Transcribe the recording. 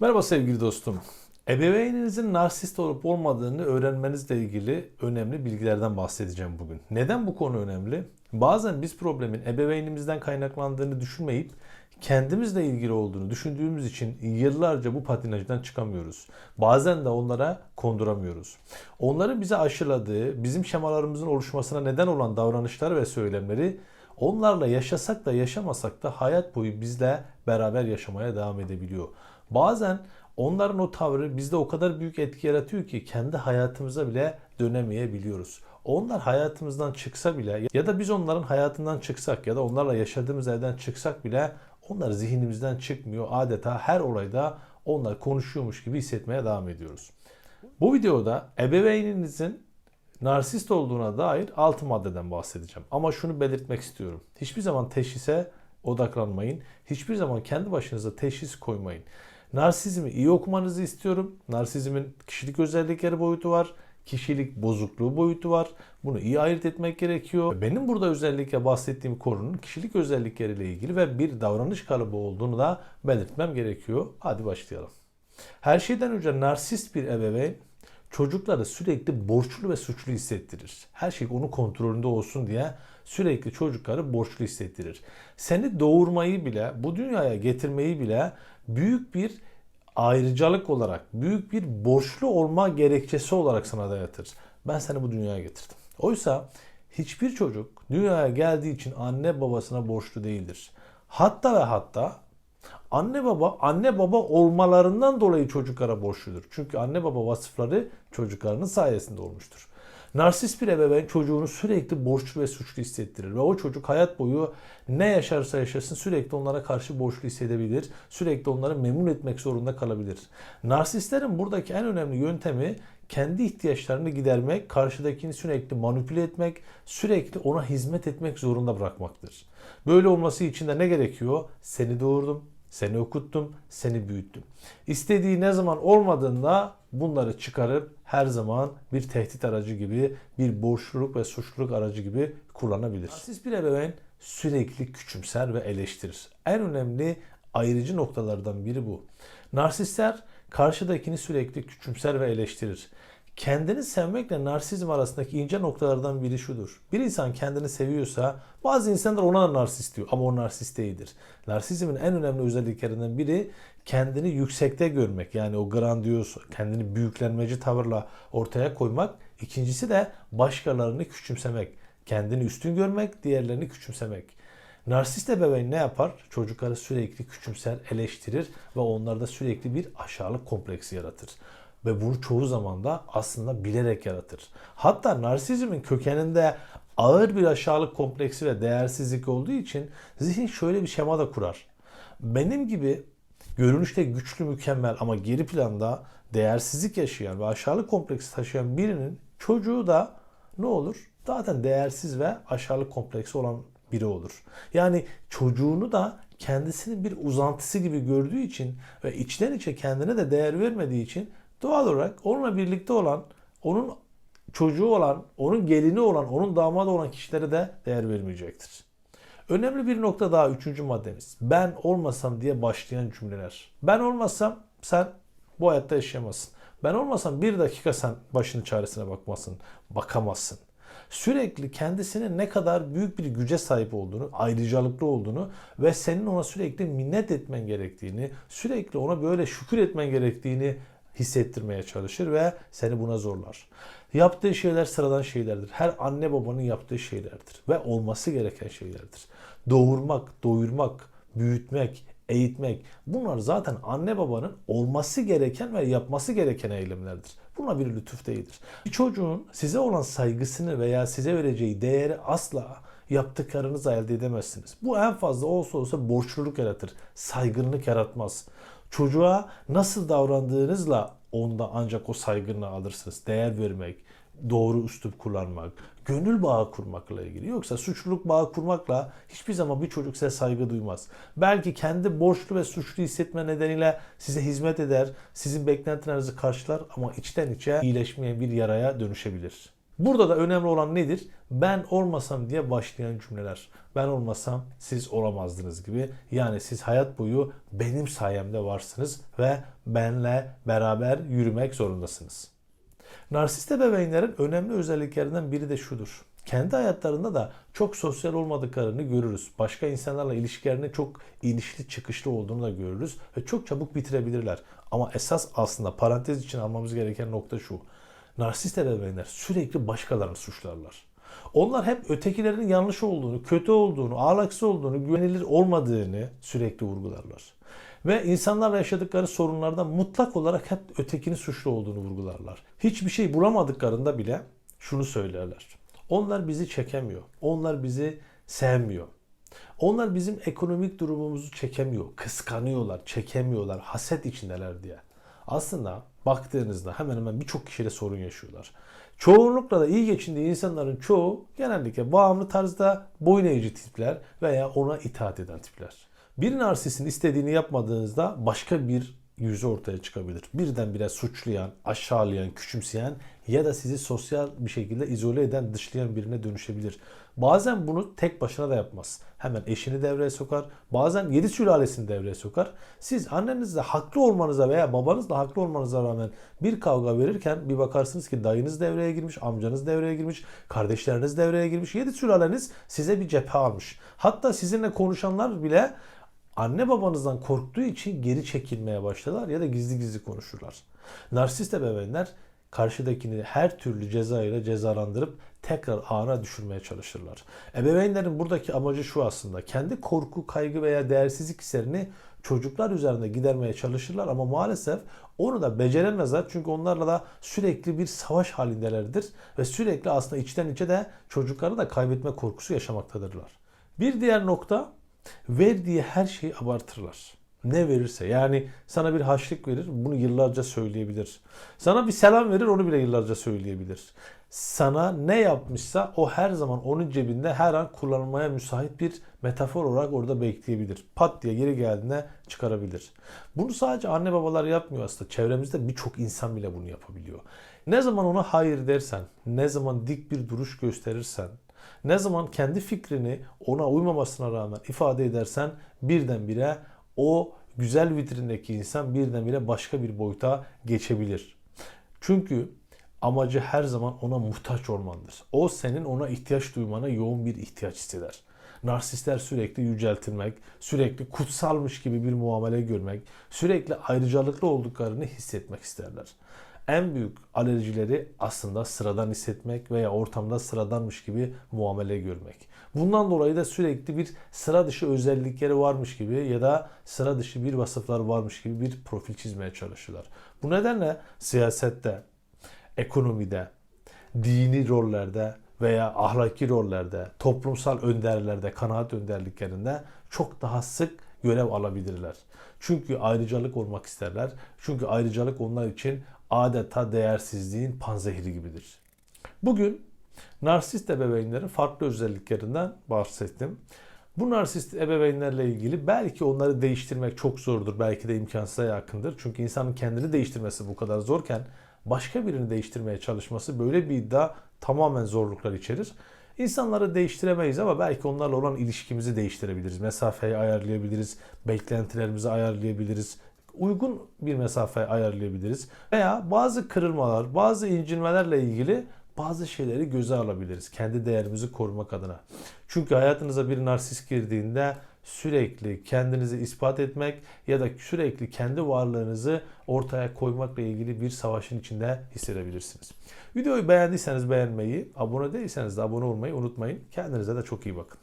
Merhaba sevgili dostum. Ebeveyninizin narsist olup olmadığını öğrenmenizle ilgili önemli bilgilerden bahsedeceğim bugün. Neden bu konu önemli? Bazen biz problemin ebeveynimizden kaynaklandığını düşünmeyip kendimizle ilgili olduğunu düşündüğümüz için yıllarca bu patinajdan çıkamıyoruz. Bazen de onlara konduramıyoruz. Onların bize aşıladığı, bizim şemalarımızın oluşmasına neden olan davranışlar ve söylemleri onlarla yaşasak da yaşamasak da hayat boyu bizle beraber yaşamaya devam edebiliyor. Bazen onların o tavrı bizde o kadar büyük etki yaratıyor ki kendi hayatımıza bile dönemeyebiliyoruz. Onlar hayatımızdan çıksa bile ya da biz onların hayatından çıksak ya da onlarla yaşadığımız evden çıksak bile onlar zihnimizden çıkmıyor. Adeta her olayda onlar konuşuyormuş gibi hissetmeye devam ediyoruz. Bu videoda ebeveyninizin narsist olduğuna dair 6 maddeden bahsedeceğim. Ama şunu belirtmek istiyorum. Hiçbir zaman teşhise odaklanmayın. Hiçbir zaman kendi başınıza teşhis koymayın. Narsizmi iyi okumanızı istiyorum. Narsizmin kişilik özellikleri boyutu var. Kişilik bozukluğu boyutu var. Bunu iyi ayırt etmek gerekiyor. Benim burada özellikle bahsettiğim konunun kişilik özellikleriyle ilgili ve bir davranış kalıbı olduğunu da belirtmem gerekiyor. Hadi başlayalım. Her şeyden önce narsist bir ebeveyn çocukları sürekli borçlu ve suçlu hissettirir. Her şey onun kontrolünde olsun diye sürekli çocukları borçlu hissettirir. Seni doğurmayı bile, bu dünyaya getirmeyi bile büyük bir ayrıcalık olarak, büyük bir borçlu olma gerekçesi olarak sana dayatır. Ben seni bu dünyaya getirdim. Oysa hiçbir çocuk dünyaya geldiği için anne babasına borçlu değildir. Hatta ve hatta anne baba anne baba olmalarından dolayı çocuklara borçludur. Çünkü anne baba vasıfları çocuklarının sayesinde olmuştur. Narsist bir ebeveyn çocuğunu sürekli borçlu ve suçlu hissettirir ve o çocuk hayat boyu ne yaşarsa yaşasın sürekli onlara karşı borçlu hissedebilir. Sürekli onları memnun etmek zorunda kalabilir. Narsistlerin buradaki en önemli yöntemi kendi ihtiyaçlarını gidermek, karşıdakini sürekli manipüle etmek, sürekli ona hizmet etmek zorunda bırakmaktır. Böyle olması için de ne gerekiyor? Seni doğurdum, seni okuttum, seni büyüttüm. İstediği ne zaman olmadığında bunları çıkarıp her zaman bir tehdit aracı gibi, bir borçluluk ve suçluluk aracı gibi kullanabilir. Siz bir ebeveyn sürekli küçümser ve eleştirir. En önemli ayrıcı noktalardan biri bu. Narsistler karşıdakini sürekli küçümser ve eleştirir. Kendini sevmekle narsizm arasındaki ince noktalardan biri şudur. Bir insan kendini seviyorsa bazı insanlar ona da narsist diyor ama o narsist değildir. Narsizmin en önemli özelliklerinden biri kendini yüksekte görmek. Yani o grandiyoz, kendini büyüklenmeci tavırla ortaya koymak. İkincisi de başkalarını küçümsemek. Kendini üstün görmek, diğerlerini küçümsemek. Narsist ebeveyn ne yapar? Çocukları sürekli küçümser, eleştirir ve onlarda sürekli bir aşağılık kompleksi yaratır. Ve bunu çoğu zaman da aslında bilerek yaratır. Hatta narsizmin kökeninde ağır bir aşağılık kompleksi ve değersizlik olduğu için zihin şöyle bir şema da kurar. Benim gibi görünüşte güçlü mükemmel ama geri planda değersizlik yaşayan ve aşağılık kompleksi taşıyan birinin çocuğu da ne olur? Zaten değersiz ve aşağılık kompleksi olan biri olur. Yani çocuğunu da kendisinin bir uzantısı gibi gördüğü için ve içten içe kendine de değer vermediği için doğal olarak onunla birlikte olan, onun çocuğu olan, onun gelini olan, onun damadı olan kişilere de değer vermeyecektir. Önemli bir nokta daha üçüncü maddemiz. Ben olmasam diye başlayan cümleler. Ben olmasam sen bu hayatta yaşayamazsın. Ben olmasam bir dakika sen başının çaresine bakmasın, bakamazsın. Sürekli kendisinin ne kadar büyük bir güce sahip olduğunu, ayrıcalıklı olduğunu ve senin ona sürekli minnet etmen gerektiğini, sürekli ona böyle şükür etmen gerektiğini hissettirmeye çalışır ve seni buna zorlar. Yaptığı şeyler sıradan şeylerdir. Her anne babanın yaptığı şeylerdir ve olması gereken şeylerdir. Doğurmak, doyurmak, büyütmek, eğitmek bunlar zaten anne babanın olması gereken ve yapması gereken eylemlerdir. Buna bir lütuf değildir. Bir çocuğun size olan saygısını veya size vereceği değeri asla yaptıklarınızla elde edemezsiniz. Bu en fazla olsa olsa borçluluk yaratır. Saygınlık yaratmaz. Çocuğa nasıl davrandığınızla onda ancak o saygını alırsınız. Değer vermek, doğru üslup kullanmak, gönül bağı kurmakla ilgili. Yoksa suçluluk bağı kurmakla hiçbir zaman bir çocuk size saygı duymaz. Belki kendi borçlu ve suçlu hissetme nedeniyle size hizmet eder, sizin beklentilerinizi karşılar ama içten içe iyileşmeyen bir yaraya dönüşebilir. Burada da önemli olan nedir? Ben olmasam diye başlayan cümleler. Ben olmasam siz olamazdınız gibi. Yani siz hayat boyu benim sayemde varsınız ve benle beraber yürümek zorundasınız. Narsist ebeveynlerin önemli özelliklerinden biri de şudur. Kendi hayatlarında da çok sosyal olmadıklarını görürüz. Başka insanlarla ilişkilerinin çok inişli çıkışlı olduğunu da görürüz. Ve çok çabuk bitirebilirler. Ama esas aslında parantez için almamız gereken nokta şu. Narsist ebeveynler sürekli başkalarını suçlarlar. Onlar hep ötekilerin yanlış olduğunu, kötü olduğunu, ahlaksız olduğunu, güvenilir olmadığını sürekli vurgularlar. Ve insanlarla yaşadıkları sorunlarda mutlak olarak hep ötekinin suçlu olduğunu vurgularlar. Hiçbir şey bulamadıklarında bile şunu söylerler. Onlar bizi çekemiyor. Onlar bizi sevmiyor. Onlar bizim ekonomik durumumuzu çekemiyor. Kıskanıyorlar, çekemiyorlar, haset içindeler diye. Aslında baktığınızda hemen hemen birçok kişiyle sorun yaşıyorlar. Çoğunlukla da iyi geçindiği insanların çoğu genellikle bağımlı tarzda boyun eğici tipler veya ona itaat eden tipler. Bir narsistin istediğini yapmadığınızda başka bir yüzü ortaya çıkabilir. Birdenbire suçlayan, aşağılayan, küçümseyen ya da sizi sosyal bir şekilde izole eden, dışlayan birine dönüşebilir. Bazen bunu tek başına da yapmaz. Hemen eşini devreye sokar. Bazen yedi sülalesini devreye sokar. Siz annenizle haklı olmanıza veya babanızla haklı olmanıza rağmen bir kavga verirken bir bakarsınız ki dayınız devreye girmiş, amcanız devreye girmiş, kardeşleriniz devreye girmiş. Yedi sülaleniz size bir cephe almış. Hatta sizinle konuşanlar bile anne babanızdan korktuğu için geri çekilmeye başlarlar ya da gizli gizli konuşurlar. Narsist ebeveynler karşıdakini her türlü ceza ile cezalandırıp tekrar ağına düşürmeye çalışırlar. Ebeveynlerin buradaki amacı şu aslında. Kendi korku, kaygı veya değersizlik hislerini çocuklar üzerinde gidermeye çalışırlar ama maalesef onu da beceremezler. Çünkü onlarla da sürekli bir savaş halindelerdir ve sürekli aslında içten içe de çocukları da kaybetme korkusu yaşamaktadırlar. Bir diğer nokta verdiği her şeyi abartırlar. Ne verirse yani sana bir haşlık verir bunu yıllarca söyleyebilir. Sana bir selam verir onu bile yıllarca söyleyebilir. Sana ne yapmışsa o her zaman onun cebinde her an kullanılmaya müsait bir metafor olarak orada bekleyebilir. Pat diye geri geldiğinde çıkarabilir. Bunu sadece anne babalar yapmıyor aslında. Çevremizde birçok insan bile bunu yapabiliyor. Ne zaman ona hayır dersen, ne zaman dik bir duruş gösterirsen, ne zaman kendi fikrini ona uymamasına rağmen ifade edersen birdenbire o güzel vitrindeki insan birdenbire başka bir boyuta geçebilir. Çünkü amacı her zaman ona muhtaç olmandır. O senin ona ihtiyaç duymana yoğun bir ihtiyaç hisseder. Narsistler sürekli yüceltilmek, sürekli kutsalmış gibi bir muamele görmek, sürekli ayrıcalıklı olduklarını hissetmek isterler. En büyük alerjileri aslında sıradan hissetmek veya ortamda sıradanmış gibi muamele görmek. Bundan dolayı da sürekli bir sıra dışı özellikleri varmış gibi ya da sıra dışı bir vasıflar varmış gibi bir profil çizmeye çalışıyorlar. Bu nedenle siyasette, ekonomide, dini rollerde veya ahlaki rollerde, toplumsal önderlerde, kanaat önderliklerinde çok daha sık görev alabilirler. Çünkü ayrıcalık olmak isterler. Çünkü ayrıcalık onlar için adeta değersizliğin panzehiri gibidir. Bugün narsist ebeveynlerin farklı özelliklerinden bahsettim. Bu narsist ebeveynlerle ilgili belki onları değiştirmek çok zordur. Belki de imkansıza yakındır. Çünkü insanın kendini değiştirmesi bu kadar zorken başka birini değiştirmeye çalışması böyle bir iddia tamamen zorluklar içerir. İnsanları değiştiremeyiz ama belki onlarla olan ilişkimizi değiştirebiliriz. Mesafeyi ayarlayabiliriz, beklentilerimizi ayarlayabiliriz, uygun bir mesafe ayarlayabiliriz. Veya bazı kırılmalar, bazı incinmelerle ilgili bazı şeyleri göze alabiliriz. Kendi değerimizi korumak adına. Çünkü hayatınıza bir narsist girdiğinde sürekli kendinizi ispat etmek ya da sürekli kendi varlığınızı ortaya koymakla ilgili bir savaşın içinde hissedebilirsiniz. Videoyu beğendiyseniz beğenmeyi, abone değilseniz de abone olmayı unutmayın. Kendinize de çok iyi bakın.